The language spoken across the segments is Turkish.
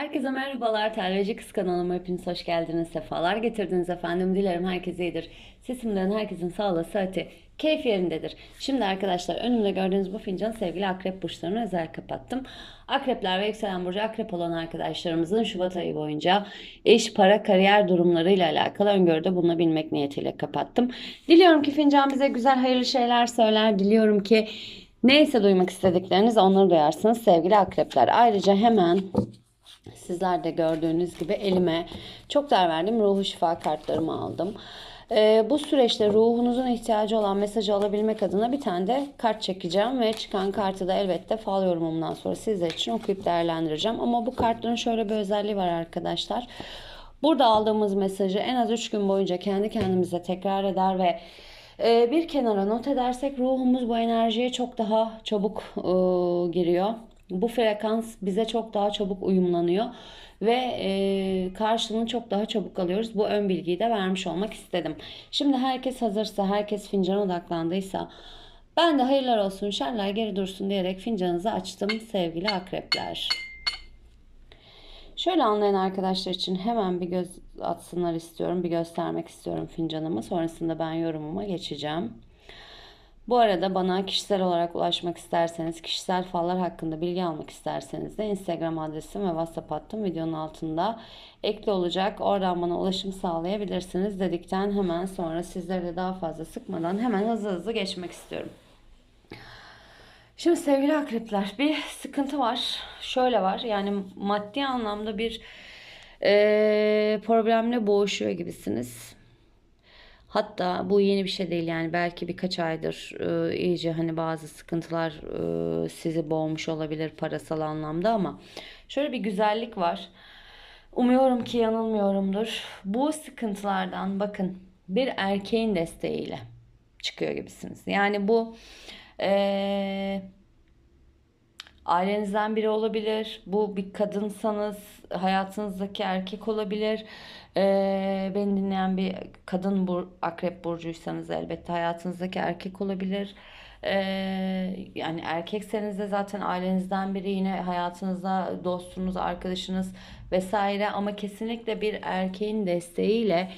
Herkese merhabalar. Terveci Kız kanalıma hepiniz hoş geldiniz. Sefalar getirdiniz efendim. Dilerim herkes iyidir. Sesimden herkesin sağlığı, sıhhati, keyfi yerindedir. Şimdi arkadaşlar önümde gördüğünüz bu fincan sevgili akrep burçlarına özel kapattım. Akrepler ve yükselen burcu akrep olan arkadaşlarımızın Şubat ayı boyunca iş, para, kariyer durumlarıyla alakalı öngörüde bulunabilmek niyetiyle kapattım. Diliyorum ki fincan bize güzel hayırlı şeyler söyler. Diliyorum ki neyse duymak istedikleriniz onları duyarsınız sevgili akrepler. Ayrıca hemen Sizler de gördüğünüz gibi elime çok değer verdiğim ruhu şifa kartlarımı aldım. Ee, bu süreçte ruhunuzun ihtiyacı olan mesajı alabilmek adına bir tane de kart çekeceğim ve çıkan kartı da elbette fal yorumumdan sonra sizler için okuyup değerlendireceğim. Ama bu kartların şöyle bir özelliği var arkadaşlar. Burada aldığımız mesajı en az 3 gün boyunca kendi kendimize tekrar eder ve e, bir kenara not edersek ruhumuz bu enerjiye çok daha çabuk e, giriyor. Bu frekans bize çok daha çabuk uyumlanıyor ve e, karşılığını çok daha çabuk alıyoruz. Bu ön bilgiyi de vermiş olmak istedim. Şimdi herkes hazırsa, herkes fincana odaklandıysa ben de hayırlar olsun, şerler geri dursun diyerek fincanınızı açtım sevgili akrepler. Şöyle anlayan arkadaşlar için hemen bir göz atsınlar istiyorum. Bir göstermek istiyorum fincanımı. Sonrasında ben yorumuma geçeceğim. Bu arada bana kişisel olarak ulaşmak isterseniz, kişisel fallar hakkında bilgi almak isterseniz de Instagram adresim ve WhatsApp hattım videonun altında ekli olacak. Oradan bana ulaşım sağlayabilirsiniz dedikten hemen sonra sizleri de daha fazla sıkmadan hemen hızlı hızlı geçmek istiyorum. Şimdi sevgili akrepler bir sıkıntı var. Şöyle var yani maddi anlamda bir e, problemle boğuşuyor gibisiniz. Hatta bu yeni bir şey değil yani belki birkaç aydır e, iyice hani bazı sıkıntılar e, sizi boğmuş olabilir parasal anlamda ama şöyle bir güzellik var. Umuyorum ki yanılmıyorumdur. Bu sıkıntılardan bakın bir erkeğin desteğiyle çıkıyor gibisiniz. Yani bu e, ailenizden biri olabilir. Bu bir kadınsanız hayatınızdaki erkek olabilir. Ee, beni dinleyen bir kadın bur akrep burcuysanız elbette hayatınızdaki erkek olabilir. Ee, yani erkekseniz de zaten ailenizden biri yine hayatınızda dostunuz, arkadaşınız vesaire ama kesinlikle bir erkeğin desteğiyle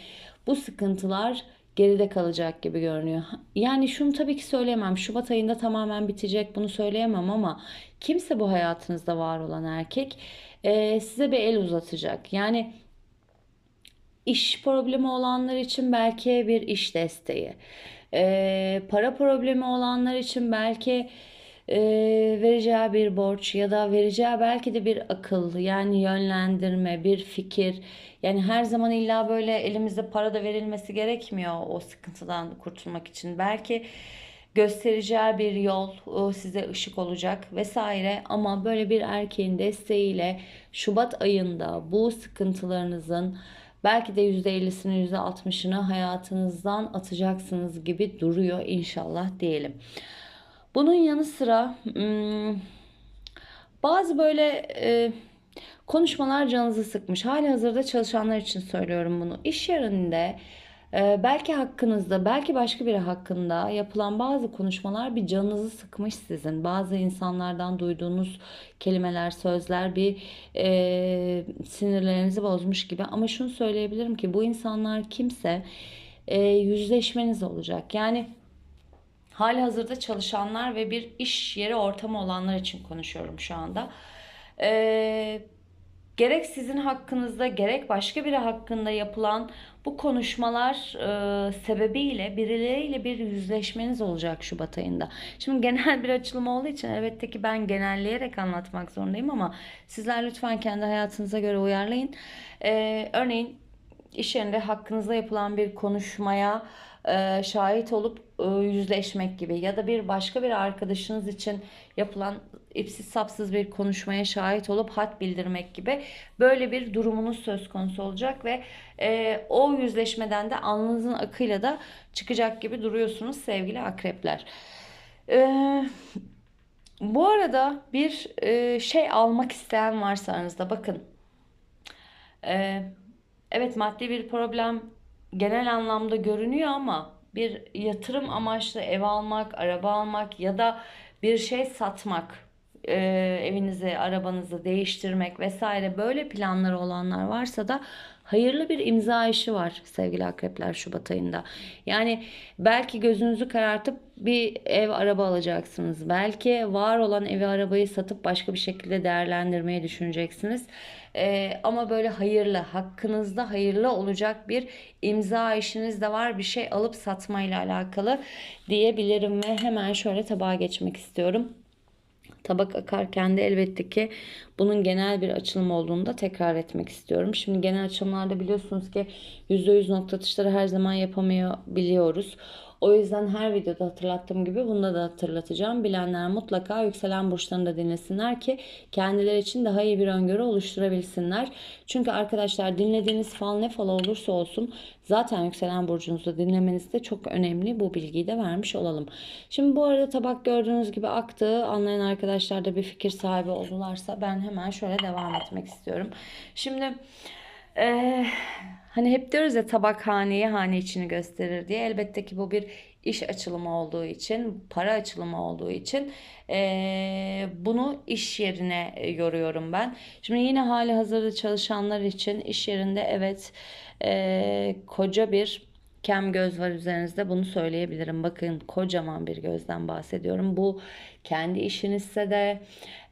bu sıkıntılar geride kalacak gibi görünüyor. Yani şunu tabii ki söyleyemem. Şubat ayında tamamen bitecek bunu söyleyemem ama kimse bu hayatınızda var olan erkek e, size bir el uzatacak. Yani iş problemi olanlar için belki bir iş desteği. E, para problemi olanlar için belki e, vereceği bir borç ya da vereceği belki de bir akıl yani yönlendirme, bir fikir. Yani her zaman illa böyle elimizde para da verilmesi gerekmiyor o sıkıntıdan kurtulmak için. Belki göstereceği bir yol size ışık olacak vesaire ama böyle bir erkeğin desteğiyle Şubat ayında bu sıkıntılarınızın belki de %50'sini %60'ını hayatınızdan atacaksınız gibi duruyor inşallah diyelim. Bunun yanı sıra bazı böyle e, konuşmalar canınızı sıkmış. Hali hazırda çalışanlar için söylüyorum bunu. İş yerinde e, belki hakkınızda, belki başka biri hakkında yapılan bazı konuşmalar bir canınızı sıkmış sizin. Bazı insanlardan duyduğunuz kelimeler, sözler bir e, sinirlerinizi bozmuş gibi. Ama şunu söyleyebilirim ki bu insanlar kimse e, yüzleşmeniz olacak. Yani hali hazırda çalışanlar ve bir iş yeri ortamı olanlar için konuşuyorum şu anda. Ee, gerek sizin hakkınızda gerek başka biri hakkında yapılan bu konuşmalar e, sebebiyle birileriyle bir yüzleşmeniz olacak Şubat ayında. Şimdi genel bir açılım olduğu için elbette ki ben genelleyerek anlatmak zorundayım ama sizler lütfen kendi hayatınıza göre uyarlayın. Ee, örneğin iş yerinde hakkınızda yapılan bir konuşmaya e, şahit olup e, yüzleşmek gibi ya da bir başka bir arkadaşınız için yapılan ipsiz sapsız bir konuşmaya şahit olup hat bildirmek gibi böyle bir durumunuz söz konusu olacak ve e, o yüzleşmeden de alnınızın akıyla da çıkacak gibi duruyorsunuz sevgili akrepler. E, bu arada bir e, şey almak isteyen varsa aranızda bakın. E, evet maddi bir problem genel anlamda görünüyor ama bir yatırım amaçlı ev almak, araba almak ya da bir şey satmak e, evinizi, arabanızı değiştirmek vesaire böyle planları olanlar varsa da hayırlı bir imza işi var sevgili akrepler Şubat ayında. Yani belki gözünüzü karartıp bir ev araba alacaksınız. Belki var olan evi arabayı satıp başka bir şekilde değerlendirmeyi düşüneceksiniz. Ee, ama böyle hayırlı, hakkınızda hayırlı olacak bir imza işiniz de var. Bir şey alıp satmayla alakalı diyebilirim ve hemen şöyle tabağa geçmek istiyorum. Tabak akarken de elbette ki bunun genel bir açılım olduğunu da tekrar etmek istiyorum. Şimdi genel açılımlarda biliyorsunuz ki %100 nokta atışları her zaman yapamıyor biliyoruz. O yüzden her videoda hatırlattığım gibi bunda da hatırlatacağım. Bilenler mutlaka yükselen burçlarını da dinlesinler ki kendileri için daha iyi bir öngörü oluşturabilsinler. Çünkü arkadaşlar dinlediğiniz fal ne fal olursa olsun zaten yükselen burcunuzu dinlemeniz de çok önemli. Bu bilgiyi de vermiş olalım. Şimdi bu arada tabak gördüğünüz gibi aktı. Anlayan arkadaşlar da bir fikir sahibi oldularsa ben hemen şöyle devam etmek istiyorum. Şimdi ee, hani hep diyoruz ya tabak haneyi hane içini gösterir diye. Elbette ki bu bir iş açılımı olduğu için, para açılımı olduğu için ee, bunu iş yerine yoruyorum ben. Şimdi yine hali hazırda çalışanlar için iş yerinde evet ee, koca bir kem göz var üzerinizde bunu söyleyebilirim. Bakın kocaman bir gözden bahsediyorum. Bu kendi işinizse de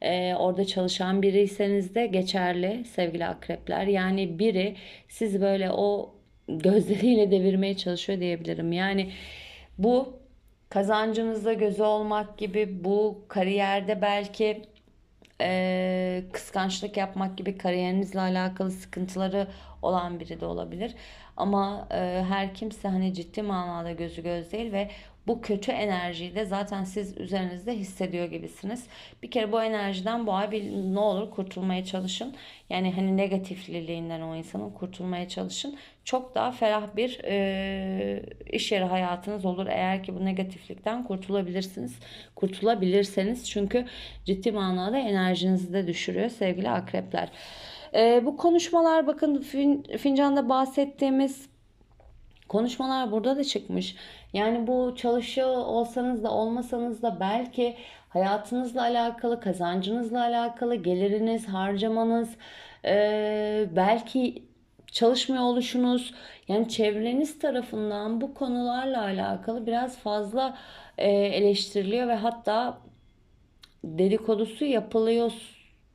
e, orada çalışan biriyseniz de geçerli sevgili akrepler. Yani biri siz böyle o gözleriyle devirmeye çalışıyor diyebilirim. Yani bu kazancınızda gözü olmak gibi bu kariyerde belki e, kıskançlık yapmak gibi kariyerinizle alakalı sıkıntıları olan biri de olabilir. Ama e, her kimse hani ciddi manada gözü göz değil ve bu kötü enerjiyi de zaten siz üzerinizde hissediyor gibisiniz. Bir kere bu enerjiden bu ay bir ne olur kurtulmaya çalışın. Yani hani negatifliliğinden o insanın kurtulmaya çalışın. Çok daha ferah bir e, iş yeri hayatınız olur. Eğer ki bu negatiflikten kurtulabilirsiniz. Kurtulabilirseniz çünkü ciddi manada enerjinizi de düşürüyor sevgili akrepler. E, bu konuşmalar bakın fin, fincanda bahsettiğimiz konuşmalar burada da çıkmış. Yani bu çalışıyor olsanız da olmasanız da belki hayatınızla alakalı, kazancınızla alakalı, geliriniz, harcamanız, e, belki çalışmıyor oluşunuz, yani çevreniz tarafından bu konularla alakalı biraz fazla e, eleştiriliyor ve hatta dedikodusu yapılıyor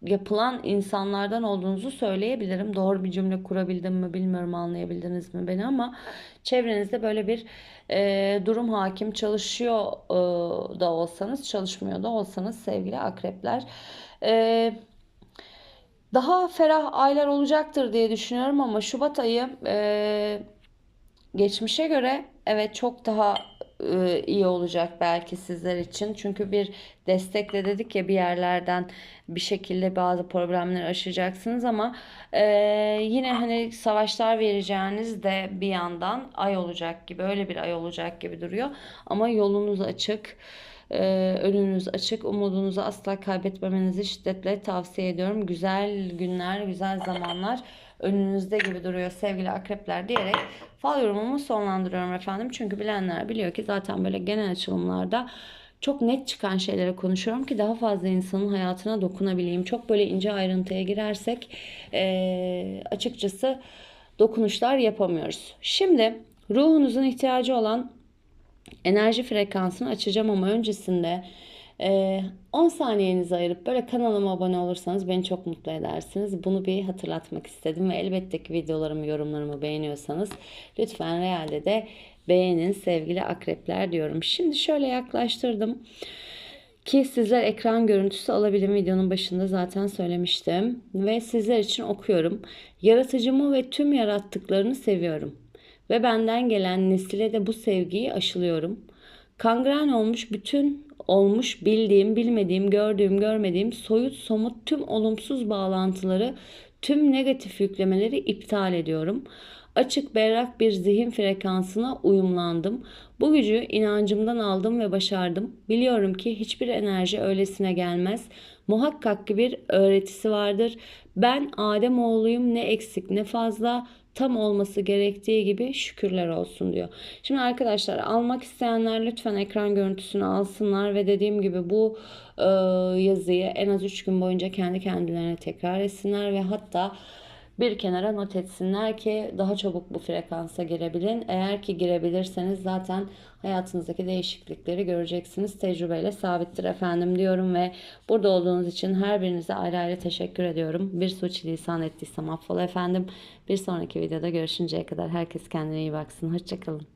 yapılan insanlardan olduğunuzu söyleyebilirim. Doğru bir cümle kurabildim mi bilmiyorum anlayabildiniz mi beni ama çevrenizde böyle bir e, durum hakim çalışıyor e, da olsanız çalışmıyor da olsanız sevgili akrepler. E, daha ferah aylar olacaktır diye düşünüyorum ama Şubat ayı e, geçmişe göre evet çok daha e, iyi olacak belki sizler için. Çünkü bir destekle dedik ya bir yerlerden bir şekilde bazı problemleri aşacaksınız ama e, yine hani savaşlar vereceğiniz de bir yandan ay olacak gibi öyle bir ay olacak gibi duruyor. Ama yolunuz açık. Ee, önünüz açık. Umudunuzu asla kaybetmemenizi şiddetle tavsiye ediyorum. Güzel günler, güzel zamanlar önünüzde gibi duruyor sevgili akrepler diyerek fal yorumumu sonlandırıyorum efendim. Çünkü bilenler biliyor ki zaten böyle genel açılımlarda çok net çıkan şeylere konuşuyorum ki daha fazla insanın hayatına dokunabileyim. Çok böyle ince ayrıntıya girersek e, açıkçası dokunuşlar yapamıyoruz. Şimdi ruhunuzun ihtiyacı olan enerji frekansını açacağım ama öncesinde 10 ee, saniyenizi ayırıp böyle kanalıma abone olursanız beni çok mutlu edersiniz. Bunu bir hatırlatmak istedim ve elbette ki videolarımı, yorumlarımı beğeniyorsanız lütfen realde de beğenin sevgili akrepler diyorum. Şimdi şöyle yaklaştırdım ki sizler ekran görüntüsü alabilin videonun başında zaten söylemiştim ve sizler için okuyorum. Yaratıcımı ve tüm yarattıklarını seviyorum ve benden gelen nesile de bu sevgiyi aşılıyorum. Kangren olmuş bütün olmuş bildiğim, bilmediğim, gördüğüm, görmediğim soyut, somut tüm olumsuz bağlantıları, tüm negatif yüklemeleri iptal ediyorum. Açık, berrak bir zihin frekansına uyumlandım. Bu gücü inancımdan aldım ve başardım. Biliyorum ki hiçbir enerji öylesine gelmez. Muhakkak ki bir öğretisi vardır. Ben Adem oğluyum ne eksik ne fazla tam olması gerektiği gibi şükürler olsun diyor. Şimdi arkadaşlar almak isteyenler lütfen ekran görüntüsünü alsınlar ve dediğim gibi bu e, yazıyı en az 3 gün boyunca kendi kendilerine tekrar etsinler ve hatta bir kenara not etsinler ki daha çabuk bu frekansa girebilin. Eğer ki girebilirseniz zaten hayatınızdaki değişiklikleri göreceksiniz. Tecrübeyle sabittir efendim diyorum ve burada olduğunuz için her birinize ayrı ayrı teşekkür ediyorum. Bir suç lisan ettiysem affola efendim. Bir sonraki videoda görüşünceye kadar herkes kendine iyi baksın. Hoşçakalın.